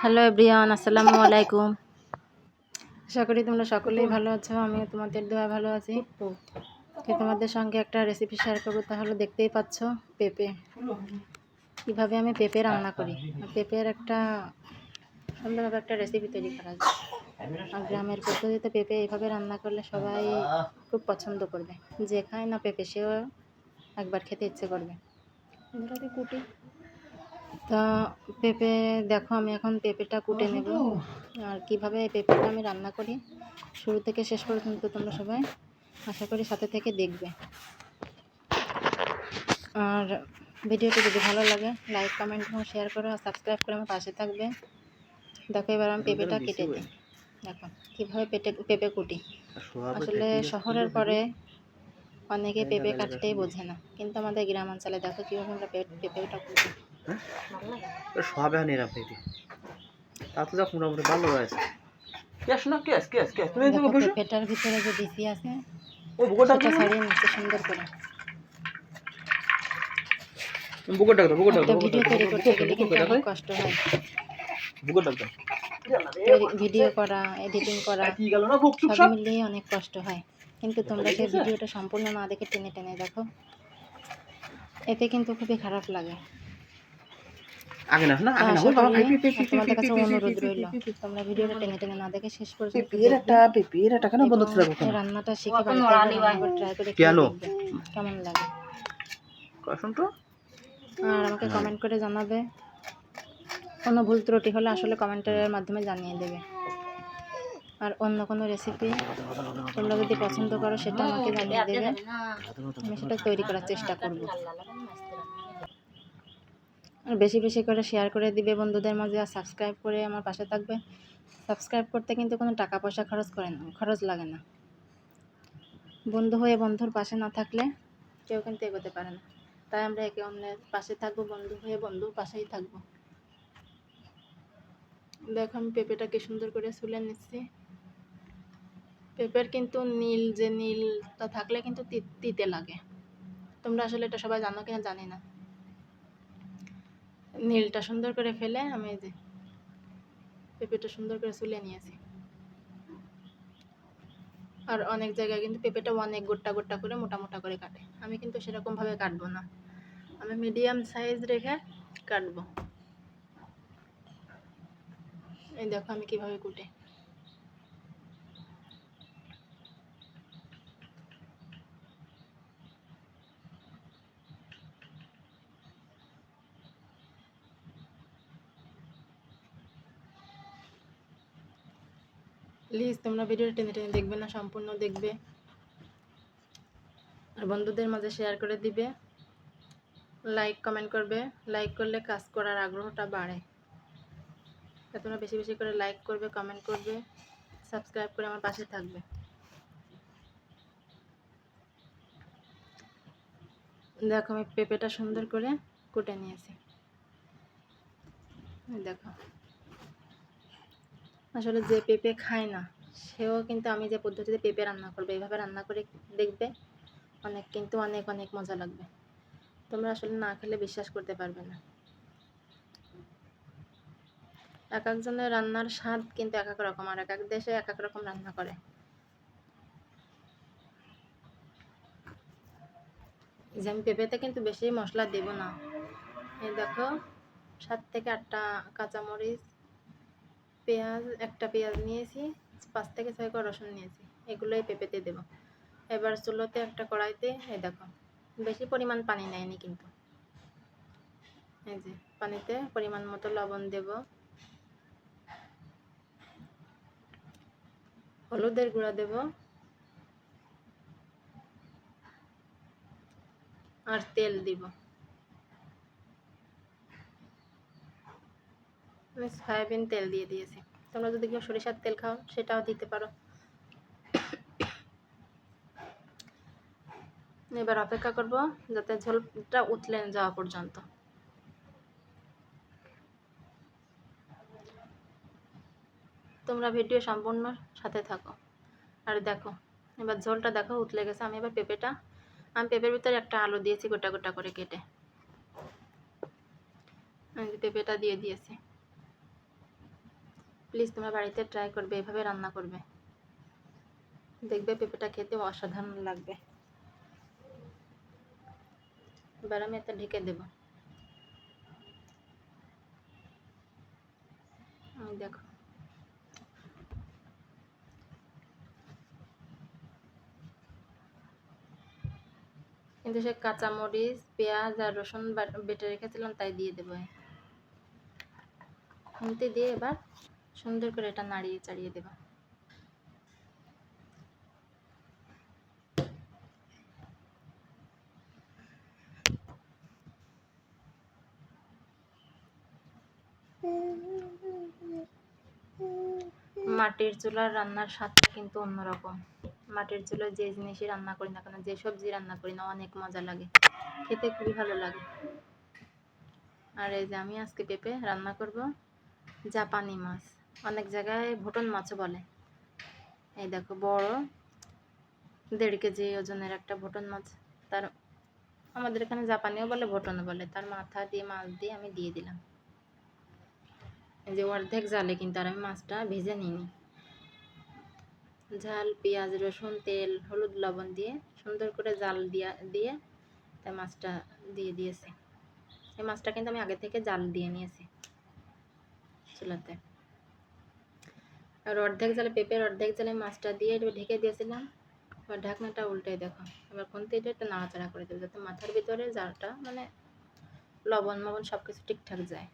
Hello everyone আসসালামু আলাইকুম আশা করি তোমরা সকলেই ভালো আছো আমিও তোমাদের দোয়া ভালো আছি। তো তোমাদের সঙ্গে একটা রেসিপি শেয়ার করব তাহলে দেখতেই পাচ্ছ পেঁপে। কীভাবে আমি পেঁপে রান্না করি? পেঁপের একটা সুন্দরভাবে একটা রেসিপি তৈরি করা যায়। আর গ্রামের পদ্ধতিতে পেঁপে এইভাবে রান্না করলে সবাই খুব পছন্দ করবে। যে খায় না পেঁপে সেও একবার খেতে ইচ্ছে করবে। কুটি। তা পেঁপে দেখো আমি এখন পেঁপেটা কুটে নেব। আর কীভাবে পেঁপেটা আমি রান্না করি শুরু থেকে শেষ পর্যন্ত তোমরা সবাই আশা করি সাথে থেকে দেখবে। আর ভিডিওটি যদি ভালো লাগে লাইক কমেন্ট এবং শেয়ার করো আর সাবস্ক্রাইব করে আমার পাশে থাকবে। দেখো এবার আমি পেঁপেটা কেটে দিই। দেখো কীভাবে পেটে পেঁপে কুটি। আসলে শহরের পরে অনেকে পেঁপে কাটতেই বোঝে না। কিন্তু আমাদের গ্রাম অঞ্চলে দেখো কীভাবে আমরা পেঁপেটা কুটি। সব তা তো দেখ মোটামুটি ভালো হয়েছে না? তুমি বসো। পেঁপেটার ভিতরে যে আছে ও বুকটা ছাড়িয়ে নিচ্ছে সুন্দর করে। বুকটা দাও বুকটা দাও ভিডিও তৈরি করতে গেলে কিন্তু কষ্ট হয়। বুকটা দাও ভিডিও করা এডিটিং করা কি গেল না বুক সব মিলিয়ে অনেক কষ্ট হয়। কিন্তু তোমরা সেই ভিডিওটা সম্পূর্ণ না দেখে টেনে টেনে দেখো। এতে কিন্তু খুবই খারাপ লাগে। আগে না না আগে না ওই বাবা তোমাদের কাছে অনুরোধ রইল তোমরা ভিডিওটা টেনে টেনে না দেখে শেষ পর্যন্ত পেপির একটা পেপির একটা কেন বন্ধ থাকব দেখবে। রান্নাটা শিখে বাড়িতে ট্রাই করে কেন? কেমন লাগে কখন তো আর আমাকে কমেন্ট করে জানাবে কোনো ভুল ত্রুটি হলে আসলে কমেন্টের মাধ্যমে জানিয়ে দেবে আর অন্য কোনো রেসিপি তোমরা যদি পছন্দ করো সেটা আমাকে জানিয়ে দেবে আমি সেটা তৈরি করার চেষ্টা করব বেশি বেশি করে শেয়ার করে দিবে বন্ধুদের মাঝে আর সাবস্ক্রাইব করে আমার পাশে থাকবে। সাবস্ক্রাইব করতে কিন্তু কোনো টাকা পয়সা খরচ করে না, খরচ লাগে না। বন্ধু হয়ে বন্ধুর পাশে না থাকলে কেউ কিন্তু এগোতে পারে না। তাই আমরা একে অন্যের পাশে থাকব, বন্ধু হয়ে বন্ধুর পাশেই থাকব। দেখো আমি পেঁপেটা কি সুন্দর করে ছুলে নিচ্ছি। পেঁপের কিন্তু নীল যে নীলটা থাকলে কিন্তু তিতে লাগে। তোমরা আসলে এটা সবাই জানো কিনা জানি না। নীলটা সুন্দর করে ফেলে আমি যে পেঁপেটা সুন্দর করে চুলে নিয়েছি। আর অনেক জায়গায় কিন্তু পেঁপেটা অনেক গোট্টা গোট্টা করে মোটা মোটা করে কাটে। আমি কিন্তু সেরকমভাবে কাটবো না। আমি মিডিয়াম সাইজ রেখে কাটবো। এই দেখো আমি কীভাবে কুটে। প্লিজ তোমরা ভিডিওটা টেনে টেনে দেখবে না, সম্পূর্ণ দেখবে। আর বন্ধুদের মাঝে শেয়ার করে দিবে। লাইক কমেন্ট করবে। লাইক করলে কাজ করার আগ্রহটা বাড়ে। তোমরা বেশি বেশি করে লাইক করবে কমেন্ট করবে সাবস্ক্রাইব করে আমার পাশে থাকবে। দেখো আমি পেঁপেটা সুন্দর করে কুটে নিয়েছি। দেখো। আসলে যে পেঁপে খায় না, সেও কিন্তু আমি যে পদ্ধতিতে পেঁপে রান্না করব, এইভাবে রান্না করে দেখবে অনেক কিন্তু অনেক অনেক মজা লাগবে। তোমরা আসলে না খেলে বিশ্বাস করতে পারবে না। এক একজনের রান্নার স্বাদ কিন্তু এক এক রকম, আর এক এক দেশে এক এক রকম রান্না করে। যে আমি পেঁপেতে কিন্তু বেশি মশলা দেব না। এই দেখো, সাত থেকে আটটা কাঁচামরিচ পেঁয়াজ, একটা পেঁয়াজ নিয়েছি, পাঁচ থেকে ছয় কোয়া রসুন নিয়েছি, এগুলোই পেঁপেতে দেবো। এবার চুলোতে একটা কড়াইতে, এই দেখো, বেশি পরিমাণ পানি নেয়নি কিন্তু। এই যে, পানিতে পরিমাণ মতো লবণ দেব। হলুদের গুঁড়া দেব। আর তেল দিব। আমি সয়াবিন তেল দিয়ে দিয়েছি। তোমরা যদি কেউ সরিষার তেল খাও, সেটাও দিতে পারো। এবার অপেক্ষা করব যাতে ঝোলটা উতলে যাওয়া পর্যন্ত। তোমরা ভিডিও সম্পূর্ণ সাথে থাকো। আর দেখো, এবার ঝোলটা দেখো উতলে গেছে। আমি এবার পেঁপেটা, আমি পেঁপের ভিতরে একটা আলু দিয়েছি গোটা গোটা করে কেটে। আমি পেঁপেটা দিয়ে দিয়েছি। প্লিজ তোমরা বাড়িতে ট্রাই করবে, এভাবে রান্না করবে। দেখবে পেঁপেটা খেতে অসাধারণ লাগবে। এবার আমি এটা ঢেকে দেবো। দেখো। কিন্তু সে কাঁচামরিচ, পেঁয়াজ আর রসুন বাট- রেখেছিলাম, তাই দিয়ে দেবো। দিয়ে এবার সুন্দর করে এটা নাড়িয়ে চাড়িয়ে দেবো। মাটির চুলার রান্নার স্বাদটা কিন্তু অন্যরকম। মাটির চুলায় যে জিনিসই রান্না করি না কেন, যে সবজি রান্না করি না, অনেক মজা লাগে। খেতে খুবই ভালো লাগে। আর এই যে আমি আজকে পেঁপে রান্না করব, জাপানি মাছ। অনেক জায়গায় ভুটন মাছও বলে। এই দেখো বড়, দেড় কেজি ওজনের একটা ভুটন মাছ। তার, আমাদের এখানে জাপানিও বলে ভুটনও বলে। তার মাথা দিয়ে, মাছ দিয়ে আমি দিয়ে দিলাম। এই যে অর্ধেক জালে কিন্তু আর আমি মাছটা ভেজে নিইনি। ঝাল, পেঁয়াজ, রসুন, তেল, হলুদ, লবণ দিয়ে সুন্দর করে জাল দিয়া, দিয়ে তাই মাছটা দিয়ে দিয়েছি। এই মাছটা কিন্তু আমি আগে থেকে জাল দিয়ে নিয়েছি। চুলাতে। আর অর্ধেক জালে পেঁপের অর্ধেক জালে মাছটা দিয়ে ঢেকে দিয়েছিলাম। এবার ঢাকনাটা উল্টে দেখো। এবার খুন্তি দিয়ে একটু নাড়াচাড়া করে দেবো যাতে মাথার ভিতরে জালটা মানে লবণ মবণ সব কিছু ঠিকঠাক যায়।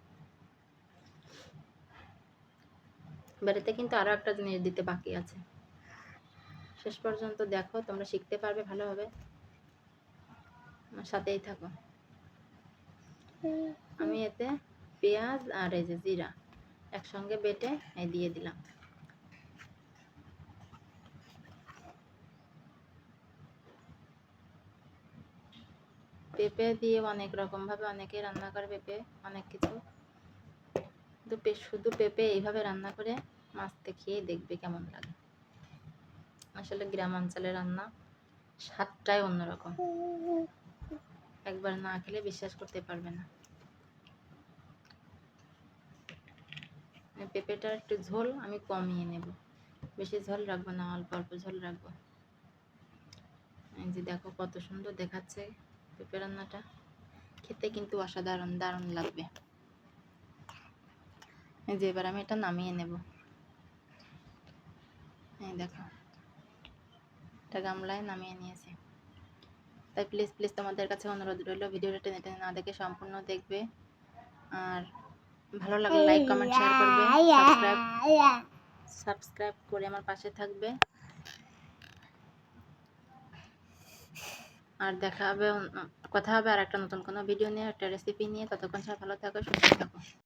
বাড়িতে কিন্তু আরও একটা জিনিস দিতে বাকি আছে। শেষ পর্যন্ত দেখো, তোমরা শিখতে পারবে ভালোভাবে। আমার সাথেই থাকো। আমি এতে পেঁয়াজ আর এই যে জিরা একসঙ্গে বেটে দিয়ে দিলাম। পেঁপে দিয়ে অনেক রকমভাবে অনেকে রান্না করে পেঁপে, অনেক কিছু। শুধু পেঁপে এইভাবে রান্না করে মাছতে খেয়ে দেখবে কেমন লাগে। আসলে গ্রাম অঞ্চলের রান্না স্বাদটাই অন্যরকম। একবার না খেলে বিশ্বাস করতে পারবে না। পেঁপেটার একটু ঝোল আমি কমিয়ে নেব। বেশি ঝোল রাখব না, অল্প অল্প ঝোল রাখব। যে দেখো কত সুন্দর দেখাচ্ছে। পেঁপে রান্নাটা খেতে কিন্তু অসাধারণ দারুণ লাগবে। এই যে এবার আমি এটা নামিয়ে নেব। এই দেখো এটা গামলায় নামিয়ে নিয়েছি। তাই প্লিজ প্লিজ তোমাদের কাছে অনুরোধ রইল ভিডিওটা টেনে টেনে না দেখে সম্পূর্ণ দেখবে। আর ভালো লাগলে লাইক কমেন্ট শেয়ার করবে। সাবস্ক্রাইব সাবস্ক্রাইব করে আমার পাশে থাকবে। আর দেখা হবে কথা হবে আর একটা নতুন কোনো ভিডিও নিয়ে, একটা রেসিপি নিয়ে। ততক্ষণ সবাই ভালো থাকো, সুস্থ থাকো।